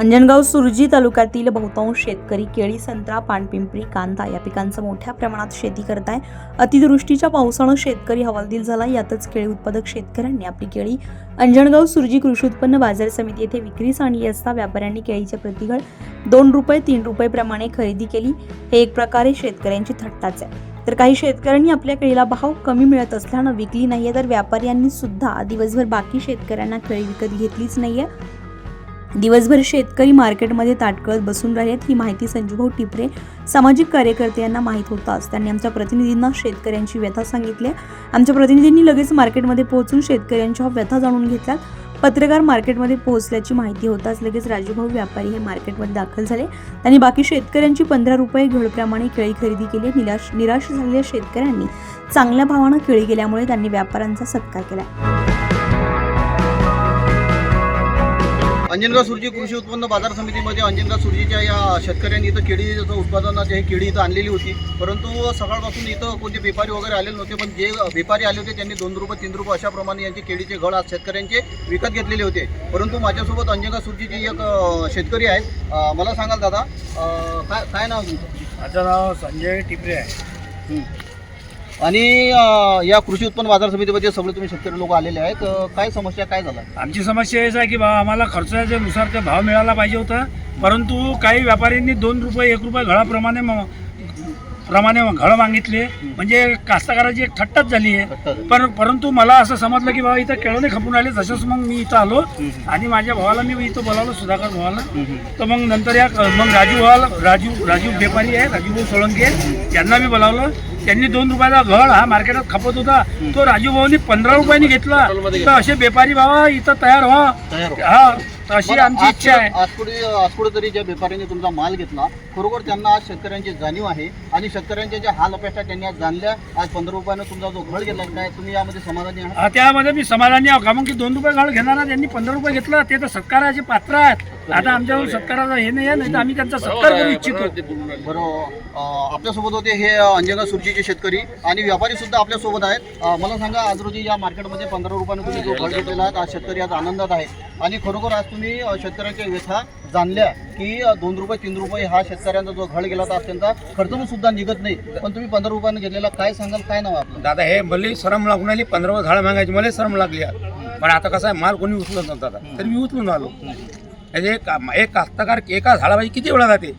अंजनगाव सुरजी तालुक्यातील बहुतांश शेतकरी केळी संत्रा पानपिंपरी कांदा या पिकांचं मोठ्या प्रमाणात शेती करत आहे अतिदृष्टीच्या पावसानं शेतकरी हवालदिल झाला. यातच केळी उत्पादक शेतकऱ्यांनी आपली केळी अंजनगाव सुरजी कृषी उत्पन्न बाजार समिती येथे विक्रीस आणली असता व्यापाऱ्यांनी केळीच्या प्रतिघळ दोन रुपये तीन रुपये प्रमाणे खरेदी केली. हे एक प्रकारे शेतकऱ्यांची थट्टाच आहे. तर काही शेतकऱ्यांनी आपल्या केळीला भाव कमी मिळत असल्यानं विकली नाहीये तर व्यापाऱ्यांनी सुद्धा दिवसभर बाकी शेतकऱ्यांना केळी विकत घेतलीच नाहीये. दिवसभर शेतकरी मार्केटमध्ये ताटकळत बसून राहिलेत ही माहिती संजूभाऊ टिपरे सामाजिक कार्यकर्ते यांना माहीत होताच. त्यांनी आमच्या प्रतिनिधींना शेतकऱ्यांची व्यथा सांगितली. आमच्या प्रतिनिधींनी लगेच मार्केटमध्ये पोहोचून शेतकऱ्यांच्या व्यथा जाणून घेतल्या पत्रकार मार्केटमध्ये पोहोचल्याची माहिती होताच लगेच राजूभाऊ व्यापारी हे मार्केटमध्ये दाखल झाले. त्यांनी बाकी शेतकऱ्यांची पंधरा रुपये घडप्रमाणे केळी खरेदी केली. निराश निराश झालेल्या शेतकऱ्यांनी चांगल्या भावानं केळी गेल्यामुळे त्यांनी व्यापाऱ्यांचा सत्कार केला. अंजनगाव सुरजी कृषी उत्पन्न बाजार समितीमध्ये अंजनगाव सुरजीच्या या शेतकऱ्यांनी इथं केळीचं उत्पादनाची ही केळी इथं आणलेली होती. परंतु सकाळपासून इथं कोणते व्यापारी वगैरे आलेले नव्हते पण जे व्यापारी आले होते त्यांनी दोन रुपये तीन रुपये अशाप्रमाणे यांचे केळीचे घड आज शेतकऱ्यांचे विकत घेतलेले होते. परंतु माझ्यासोबत अंजनगाव सुरजीचे एक शेतकरी आहेत मला सांगाल दादा काय काय नाव तुमचं? माझं नाव संजय टिपरे आहे. आणि या कृषी उत्पन्न बाजार समितीमध्ये सगळे तुम्ही शेतकरी लोक आलेले आहेत. काय समस्या काय झाला? आमची समस्या हेच आहे की बा आम्हाला खर्चाच्या नुसार ते भाव मिळाला पाहिजे होता. परंतु काही व्यापाऱ्यांनी दोन रुपये एक रुपये घळाप्रमाणे प्रमाणे घळ मागितले. म्हणजे कास्तकाराची एक थट्टाच झाली आहे. पण परंतु मला असं समजलं की बाबा इथं केळं नाही खपून आले तसंच मग मी इथं आलो. आणि माझ्या भावाला मी इथं बोलावलं सुधाकर भावाला. तर मग नंतर या मग राजू भावाला राजू राजू व्यापारी आहे राजूभाऊ सोळंके. यांना मी बोलावलं. त्यांनी दोन रुपयाचा घड हा मार्केटात खपत होता. तो राजू भाऊनी पंधरा रुपयांनी घेतला. तर असे व्यापारी बाबा इथं तयार व्हा. हा. अशी बरं, आमची आज इच्छा आहे. पुढे- आज पुढे आज पुढे तरी ज्या व्यापाऱ्यांनी तुमचा माल घेतला खरोखर त्यांना आज शेतकऱ्यांची जाणीव आहे आणि शेतकऱ्यांच्या ज्या हाल अपेक्षा त्यांनी आज जाणल्या. आज पंधरा रुपयानं तुमचा जो घड घेतला काय तुम्ही यामध्ये समाधानी आहात? त्यामध्ये मी समाधानी आहो का मग की दोन रुपये घाल घेणारा त्यांनी पंधरा रुपये घेतलं ते तर सत्काराचे पात्र आहेत. आता आमच्यावर सत्काराचा हे नाही आहे नाही तर आम्ही त्यांचा सत्कार करू इच्छितो. बरं अं, आपल्यासोबत होते हे अंजगा सुरजीचे शेतकरी आणि व्यापारी सुद्धा आपल्यासोबत आहेत. अं, मला सांगा आज रोजी या मार्केटमध्ये पंधरा रुपयानं तुम्ही जो घड घेतलेला आहे आज शेतकरी आज आनंदात आहे आणि खरोखर आज तुम्ही अं, शेतकऱ्यांच्या व्यथा जाणल्या की दोन रुपये तीन रुपये हा शेतकऱ्यांचा जो घड गेला तर त्यांचा खर्च सुद्धा निघत नाही. पण तुम्ही पंधरा रुपयानं घेतलेला काय सांगाल काय नाव आपलं? दादा हे भले शरम लागून आली पंधरा झाड मागायची मला शरम लागली. पण आता कसं आहे माल कोणी उचलत नव्हता तर मी उचलून आलो. म्हणजे एक कास्तकार एका झाडापाशी किती वेळा जाते?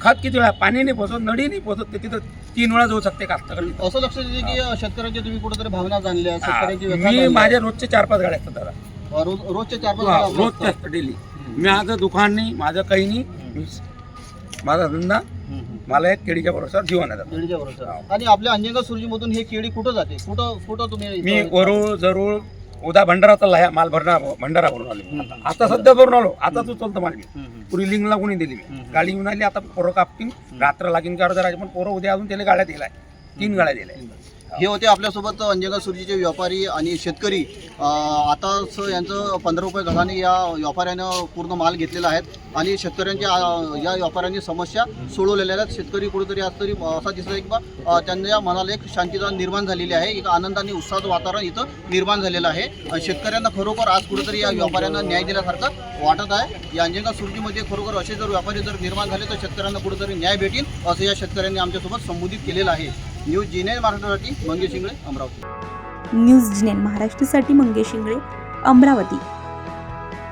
खत किती वेळा? पाणी नाही पोचत नडी नाही पोचत ते तिथं तीन वेळा जाऊ शकते कास्तकार असं लक्षात येते की अं, शेतकऱ्यांच्या तुम्ही कुठेतरी भावना जाणल्या शेतकऱ्यांची मी. माझ्या रोजचे चार पाच गाड्या असतात दादा. रोज रोजचे चार पाच हा, गाड्या रोजचे. असतात. असतात डेली मी माझं दुकान नाही माझं काही नाही. मी माझा धंदा. मला एक केळीच्या भरोसा जीवन आहे. दादा. केळीच्या बरोबर आणि आपल्या अंजनगाव सुरजीमधून हे केळी कुठं जाते? कुठं कुठं तुम्ही मी वरूळ जरूळ उदा भंडारा चालला ह्या माल भरणार भंडारा भरून आलो. आता- आता सध्या भरून आलो. आता तू चालतो माल मी हम्म, हम्म. पुरी लिंगला कोणी दिली मी. हम्म. गाडी येऊन आली आता पोरं कापतील. रात्र लागीन का अर्धा पण पोरं उद्या अजून त्याला गाड्या दिलाय. तीन गाड्या दिल्या. हे होते आपल्यासोबत अंजनगाव सुरजीचे व्यापारी आणि शेतकरी. आताच यांचं पंधरा रुपये घराने या व्यापाऱ्यानं पूर्ण माल घेतलेला आहे आणि शेतकऱ्यांच्या या व्यापाऱ्यांनी समस्या सोडवलेल्या आहेत. शेतकरी कुठेतरी आज तरी असा दिसत आहे की बा त्यांच्या मनाला एक शांतता निर्माण झालेली आहे. एक आनंद आणि उत्साहाचं वातावरण इथं निर्माण झालेलं आहे. आणि शेतकऱ्यांना खरोखर आज कुठेतरी या व्यापाऱ्यांना न्याय दिल्यासारखं वाटत आहे. या अंजनगाव सुरजीमध्ये खरोखर असे जर व्यापारी जर निर्माण झाले तर शेतकऱ्यांना कुठेतरी न्याय भेटेल असं या शेतकऱ्यांनी आमच्यासोबत संबोधित केलेलं आहे. न्यूज जिनेल महाराष्ट्रासाठी Mangesh Shingale Amravati. News G nine महाराष्ट्रासाठी मंगेश इंगळे अमरावती.